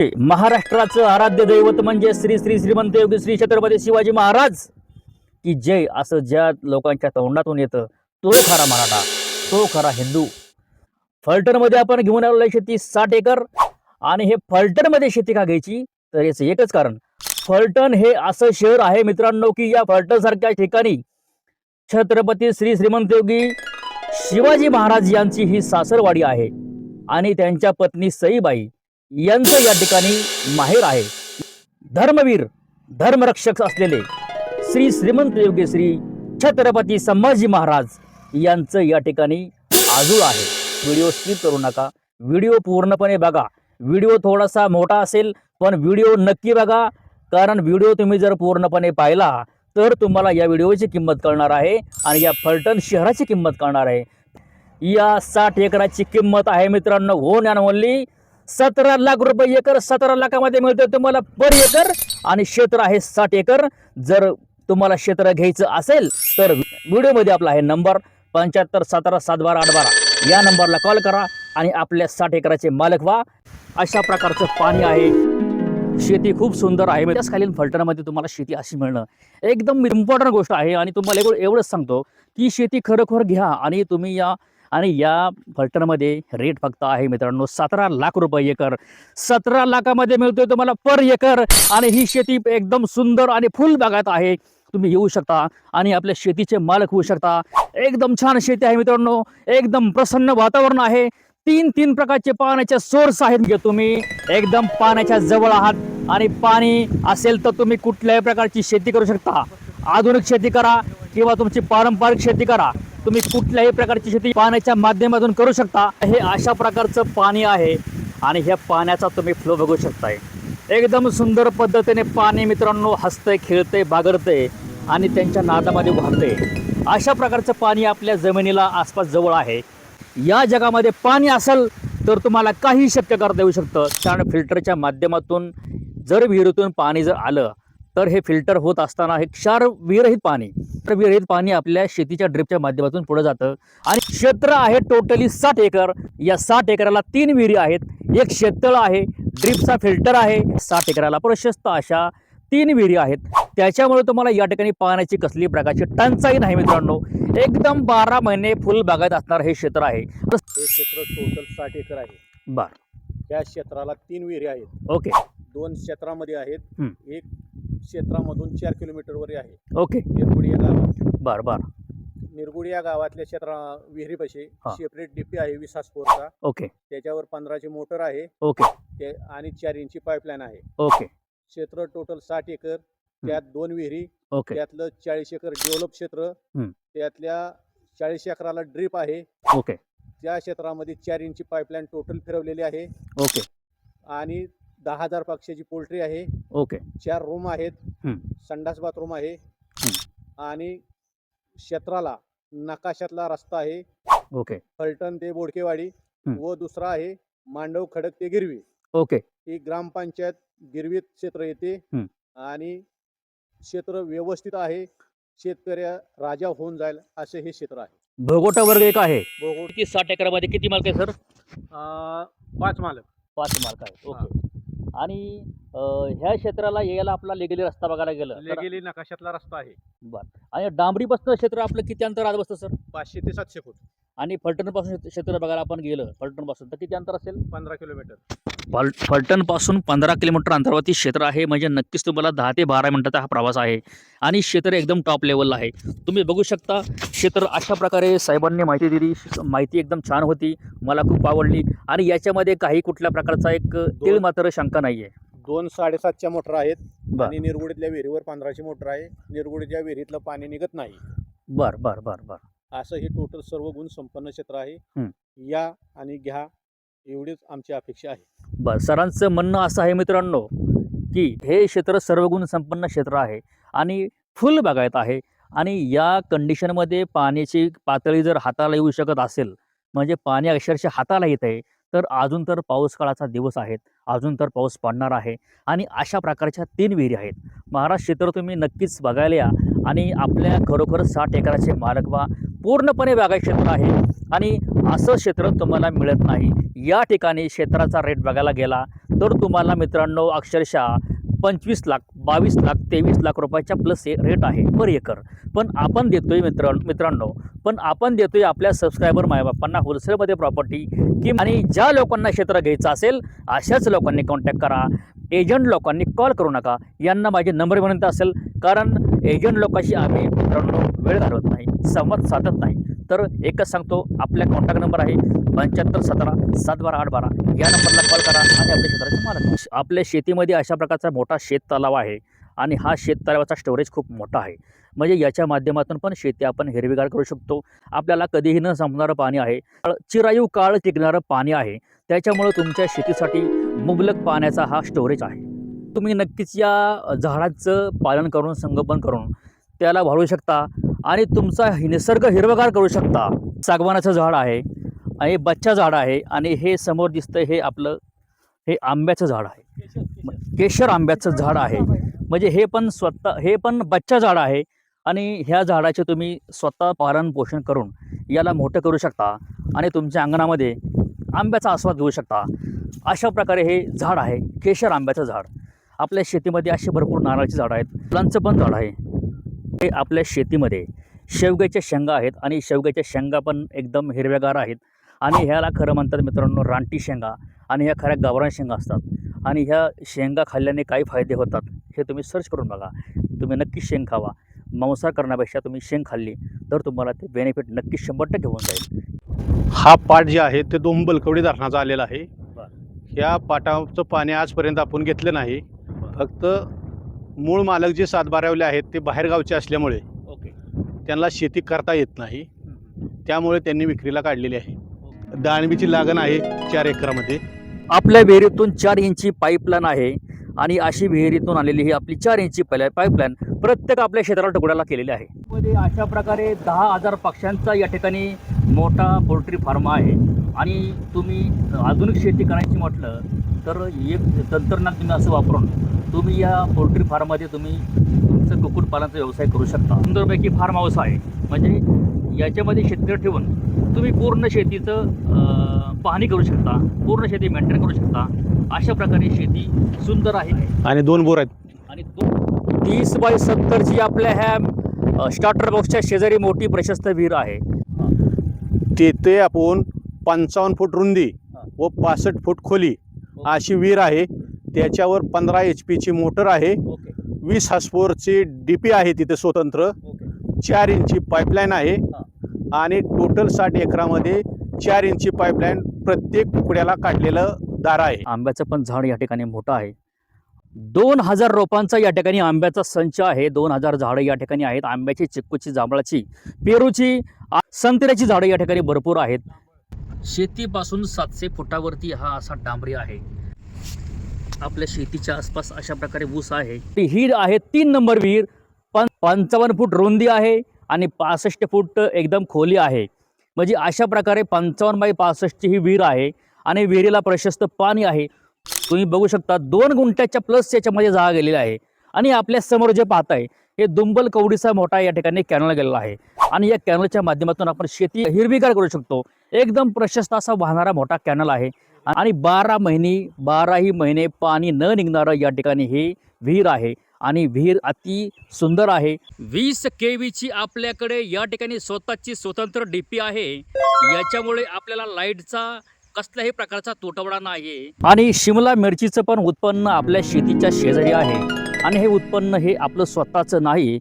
महाराष्ट्राचं आराध्य दैवत म्हणजे श्री श्री श्रीमंत योगी श्री छत्रपती शिवाजी महाराज. की जय असं ज्या लोकांच्या तोंडातून येतं तो खरा मराठा तो खरा हिंदू. फलटणमध्ये आपण घेऊन आलेलो आहे शेती साठ एकर. आणि हे फलटणमध्ये शेती का घ्यायची? तर याचं एकच कारण फलटण हे असं शहर आहे मित्रांनो की या फलटणसारख्या ठिकाणी छत्रपती श्री श्रीमंत योगी शिवाजी महाराज यांची ही सासरवाडी आहे. आणि त्यांच्या पत्नी सईबाई यांचं या ठिकाणी माहेर आहे. धर्मवीर धर्मरक्षक असलेले श्री श्रीमंत योगेश्री छत्रपती संभाजी महाराज यांचं या ठिकाणी आजूळ आहे. व्हिडिओ स्किप करू नका. व्हिडिओ पूर्णपणे बघा. व्हिडिओ थोडासा मोठा असेल पण व्हिडिओ नक्की बघा. कारण व्हिडिओ तुम्ही जर पूर्णपणे पाहिला तर तुम्हाला या व्हिडिओची किंमत कळणार आहे आणि या फलटण शहराची किंमत कळणार आहे. या साठ एकराची किंमत आहे मित्रांनो. हो ज्ञान ओनली सतरा लाख रुपये एकर सतरा लाखामध्ये मिळतं तुम्हाला पर एकर आणि क्षेत्र आहे साठ एकर. जर तुम्हाला क्षेत्र घ्यायचं असेल तर व्हिडिओमध्ये आपला आहे नंबर पंच्याहत्तर सतरा सात बारा आठ बारा या नंबरला कॉल करा आणि आपल्या साठ एकराचे मालक व्हा. अशा प्रकारचं पाणी आहे. शेती खूप सुंदर आहे. त्याच खालील फलटणामध्ये तुम्हाला शेती अशी मिळणं एकदम इम्पॉर्टंट गोष्ट आहे आणि तुम्हाला एवढं एवढंच सांगतो की शेती खरोखर घ्या आणि तुम्ही या आणि या फलटणमध्ये रेट फक्त आहे मित्रांनो सतरा लाख रुपये एकर. सतरा लाखामध्ये मिळतोय तुम्हाला पर एकर. आणि ही शेती एकदम सुंदर आणि फुल बागायत आहे. तुम्ही येऊ शकता आणि आपल्या शेतीचे मालक होऊ शकता. एकदम छान शेती आहे मित्रांनो. एकदम प्रसन्न वातावरण आहे. तीन तीन प्रकारचे पाण्याचे सोर्स आहेत जे तुम्ही. एकदम पाण्याच्या जवळ आहात. आणि पाणी असेल तर तुम्ही कुठल्याही प्रकारची शेती करू शकता. आधुनिक शेती करा किंवा तुमची पारंपरिक शेती करा. तुम्ही कुठल्याही प्रकारची शेती पाण्याच्या माध्यमातून करू शकता. हे अशा प्रकारचं पाणी आहे आणि ह्या पाण्याचा तुम्ही फ्लो बघू शकताय. एकदम सुंदर पद्धतीने पाणी मित्रांनो हसतंय खेळतंय बागडतंय आणि त्यांच्या नादामध्ये वाहते अशा प्रकारचं पाणी आपल्या जमिनीला आसपास जवळ आहे. या जगामध्ये पाणी असेल तर तुम्हाला काही शक्य करता येऊ शकतं. कारण फिल्टरच्या माध्यमातून जर विहिरीतून पाणी जर आलं तर हे फिल्टर होत असताना हे क्षार विरहित पाणी तर विरहित पाणी आपल्या शेतीच्या ड्रिपच्या माध्यमातून पुढे जातं. आणि क्षेत्र आहे टोटली साठ एकर. या साठ एकराला तीन विहिरी आहेत. एक शेततळ आहे ड्रिपचा फिल्टर आहे. साठ एकराला प्रशस्त अशा तीन विहिरी आहेत. त्याच्यामुळे तुम्हाला या ठिकाणी पाण्याची कसली प्रकारची टंचाई नाही मित्रांनो. एकदम बारा महिने फुल बागायत असणार हे क्षेत्र आहे. हे क्षेत्र टोटल साठ एकर आहे. बर. त्या क्षेत्राला तीन विहिरी आहेत. ओके. दोन क्षेत्रामध्ये आहेत. एक क्षेत्रामधून चार किलोमीटरवर आहे. ओके. निरगुडी या गावात. बर बर. निरगुडी या गावातल्या क्षेत्रा विहिरीपाशी हा. सेपरेट डीपी आहे विसास फोरचा ओके. त्याच्यावर पंधराची मोटर आहे. ओके. ते आणि चार इंची पाईपलाईन आहे. ओके. क्षेत्र टोटल साठ एकर. त्यात दोन विहिरी. ओके. त्यातलं चाळीस एकर डेव्हलप क्षेत्र. त्यातल्या चाळीस एकराला ड्रीप आहे. ओके. त्या क्षेत्रामध्ये चार इंची पाईपलाईन टोटल फिरवलेली आहे. ओके. आणि दहा हजार पक्षाची पोल्ट्री आहे. ओके. चार रूम आहेत. संडास बाथरूम आहे. आणि क्षेत्राला नकाशातला रस्ता आहे. ओके. फलटण ते बोडकेवाडी. व दुसरा आहे मांडव खडक ते गिरवी. ओके. ही ग्रामपंचायत गिरवीत क्षेत्र येते. आणि क्षेत्र व्यवस्थित आहे. शेतकऱ्या राजा होऊन जाईल असे हे क्षेत्र आहे. भोगोटा वर्ग एक आहे. भोगोट किती साठ एकरामध्ये किती मालक आहे सर? पाच मालक. पाच मालक आहे ओके. आणि अं, ह्या क्षेत्राला यायला आपला लेगली रस्ता बघायला गेलं तर- गेली नकाशातला रस्ता आहे. आणि डांबरीपासून क्षेत्र आपलं किती अंतर बसतं सर? पाचशे ते सातशे फूट. आणि फलटणपासून क्षेत्र बघायला आपण गेलं फलटणपासून तर किती अंतर असेल? पंधरा किलोमीटर. फल फलटणपासून पंधरा किलोमीटर अंतरावरती क्षेत्र आहे. म्हणजे नक्कीच तुम्हाला दहा ते बारा मिनिटाचा हा प्रवास आहे. आणि क्षेत्र एकदम टॉप लेवलला आहे. तुम्ही बघू शकता क्षेत्र अशा प्रकारे साहेबांनी माहिती दिली. माहिती एकदम छान होती. मला खूप आवडली. आणि याच्यामध्ये काही कुठल्या प्रकारचा एक तीळ मात्र शंका नाही आहे दोन साडेसातच्या मोटर आहेत. आणि निरगुडीतल्या विहिरीवर पंधराची मोटर आहे. निरगुडीच्या विहिरीतलं पाणी निघत नाही. बर बर बर बर. असं हे टोटल सर्व गुण संपन्न क्षेत्र आहे. या आणि घ्या. एवढीच आमची अपेक्षा आहे. बर सरांचं म्हणणं असं आहे मित्रांनो की हे क्षेत्र सर्वगुण संपन्न क्षेत्र आहे आणि फुल बागायत आहे आणि या कंडिशनमध्ये पाण्याची पातळी जर हाताला येऊ शकत असेल म्हणजे पाणी अक्षरशः हाताला येत आहे तर अजून तर पाऊस काळाचा दिवस आहेत अजून तर पाऊस पडणार आहे आणि अशा प्रकारच्या तीन विहिरी आहेत. महाराष्ट्र क्षेत्र तुम्ही नक्कीच बघायला या आणि आपल्या खरोखर साठ एकराचे मालक व्हा पूर्णपणे बागायत क्षेत्र आहे आणि असं क्षेत्र तुम्हाला मिळत नाही. या ठिकाणी क्षेत्राचा रेट बघायला गेला तर तुम्हाला मित्रांनो अक्षरशः पंचवीस लाख बावीस लाख तेवीस लाख रुपयाच्या प्लस हे रेट आहे पर एकर. पण आपण देतोय मित्र मित्रांनो पण आपण देतोय आपल्या सबस्क्रायबर मायबापांना होलसेलमध्ये प्रॉपर्टी की आणि ज्या लोकांना क्षेत्र घ्यायचं असेल अशाच लोकांनी कॉन्टॅक्ट करा. एजंट लोकांनी कॉल करू नका. यांना माझे नंबर विनंती असेल कारण एजंट लोकांशी आम्ही मित्रांनो वेळ घालवत नाही संवाद साधत नाही. तर एकच सांगतो आपल्या कॉन्टॅक्ट नंबर आहे पंच्याहत्तर सतरा सात बारा आठ बारा. या नंबरला कॉल करा आणि आपल्या क्षेत्राचे मालक आपल्या शेतीमध्ये अशा प्रकारचा मोठा शेत तलाव आहे आणि हा शेत तलावाचा स्टोरेज खूप मोठा आहे. म्हणजे याच्या माध्यमातून पण शेती आपण हिरवीगार करू शकतो. आपल्याला कधीही न संपणारं पाणी आहे. चिरायू काळ टिकणारं पाणी आहे. त्याच्यामुळं तुमच्या शेतीसाठी मुबलक पाण्याचा हा स्टोरेज आहे. तुम्ही नक्कीच या झाडाचं पालन करून संगोपन करून त्याला वाढवू शकता. आणि तुमचा निसर्ग हिरवगार करू शकता. सागवानाचं झाड आहे आणि बच्चा झाड आहे आणि हे समोर दिसतं हे आपलं हे आंब्याचं झाड आहे. केशर आंब्याचं झाड आहे. म्हणजे हे पण स्वतः हे पण बच्चा झाड आहे आणि ह्या झाडाचे तुम्ही स्वतः पालन पोषण करून याला मोठं करू शकता आणि तुमच्या अंगणामध्ये आंब्याचा आस्वाद घेऊ शकता. अशा प्रकारे हे झाड आहे केशर आंब्याचं झाड. आपल्या शेतीमध्ये असे भरपूर नारळाची झाडं आहेत फुलांचं पण झाड आहे. हे आपल्या शेतीमध्ये शेवग्याच्या शेंगा आहेत आणि शेवग्याच्या शेंगा पण एकदम हिरव्यागार आहेत. आणि ह्याला खरं म्हणतात मित्रांनो रानटी शेंगा आणि ह्या खऱ्या गावरान शेंगा असतात. आणि ह्या शेंगा खाल्ल्याने काही फायदे होतात हे तुम्ही सर्च करून बघा. तुम्ही नक्की शेंग खावा. मांसाहार करण्यापेक्षा तुम्ही शेंग खाल्ली तर तुम्हाला ते बेनिफिट नक्की शंभर टक्के होऊन जाईल. हा पाट जे आहे ते दोंबलकवडी धरणाचा आलेला आहे. ह्या पाटाचं पाणी आजपर्यंत आपण घेतलं नाही. फक्त मूळ मालक जे सातबाऱ्यावले आहेत ते बाहेरगावचे असल्यामुळे ओके. त्यांना शेती करता येत नाही. त्यामुळे त्यांनी विक्रीला काढलेली आहे. डाळिंबीची लागण आहे चार एकरामध्ये. आपल्या विहिरीतून चार इंची पाईपलाईन आहे आणि अशी विहिरीतून आलेली ही आपली चार इंची पाईपलाईन प्रत्येक आपल्या क्षेत्राला तुकड्याला केलेली आहे. मध्ये अशा प्रकारे दहा हजार पक्ष्यांचा या ठिकाणी मोठा पोल्ट्री फार्म आहे. आणि तुम्ही आधुनिक शेती करायची म्हटलं तर एक तंत्रज्ञान तुम्ही असं वापरून तुम्ही या पोल्ट्री फार्ममध्ये तुम्ही तुमचं कुक्कुटपालनाचा व्यवसाय करू शकता. सुंदरपैकी फार्म हाऊस आहे. म्हणजे याच्यामध्ये शेतकरी ठेवून तुम्ही पूर्ण शेतीचं पाहणी करू शकता. पूर्ण शेती मेंटेन करू शकता. अशा प्रकारे शेती सुंदर आहे. आणि दोन बोर आहेत. आणि तो तीस बाय सत्तरची आपल्या ह्या स्टार्टर बॉक्सच्या शेजारी मोठी प्रशस्त विहीर आहे. तेथे आपण पंचावन्न फूट रुंदी. व पासष्ट फूट खोली अशी विहीर आहे. त्याच्यावर पंधरा एच पीची मोटर आहे. ओके. वीस हास्पोरची डी पी आहे तिथे स्वतंत्र. चार इंची पाईपलाईन आहे. हा. आणि टोटल साठ एकरामध्ये चार इंची पाईपलाईन प्रत्येक तुकड्याला काढलेलं दार आहे. आंब्याचं पण झाड या ठिकाणी मोठं आहे. दोन हजार रोपांचा या ठिकाणी आंब्याचा संच आहे. दोन हजार झाडं या ठिकाणी आहेत. आंब्याची चिक्कूची जांभळाची पेरूची संत्र्याची झाडं या ठिकाणी भरपूर आहेत. शेतीपासून सातशे फुटावरती हा असा डांबरी आहे. आपल्या शेतीच्या आसपास अशा प्रकारे ऊस आहे. ती आहे तीन नंबर विहीर पण पंचावन्न फूट रुंदी आहे आणि पासष्ट फूट एकदम खोली आहे. म्हणजे अशा प्रकारे पंचावन्न बाय पासष्टची ही विहीर आहे आणि विहिरीला प्रशस्त पाणी आहे. तुम्ही बघू शकता दोन गुंठ्याच्या प्लस याच्यामध्ये जागा गेलेली आहे. आणि आपल्यासमोर जे पाहताय हे दुंबल कवडीचा मोठा या ठिकाणी कॅनल गेलेला आहे. आणि या कॅनलच्या माध्यमातून आपण शेती हिरवीगार करू शकतो. एकदम प्रशस्त असा वाहणारा मोठा कॅनल आहे. आणि बारा महिने बाराही महिने पाणी न निघणारं या ठिकाणी हे विहीर आहे. आणि विहीर अति सुंदर आहे. वीस के ची आपल्याकडे या ठिकाणी स्वतःची स्वतंत्र डीपी आहे. याच्यामुळे आपल्याला लाईटचा कसल्याही प्रकारचा तुटवडा नाही आणि शिमला मिरचीचं पण उत्पन्न आपल्या शेतीच्या शेजारी आहे. आणि हे उत्पन्न हे आपलं स्वतःचं नाही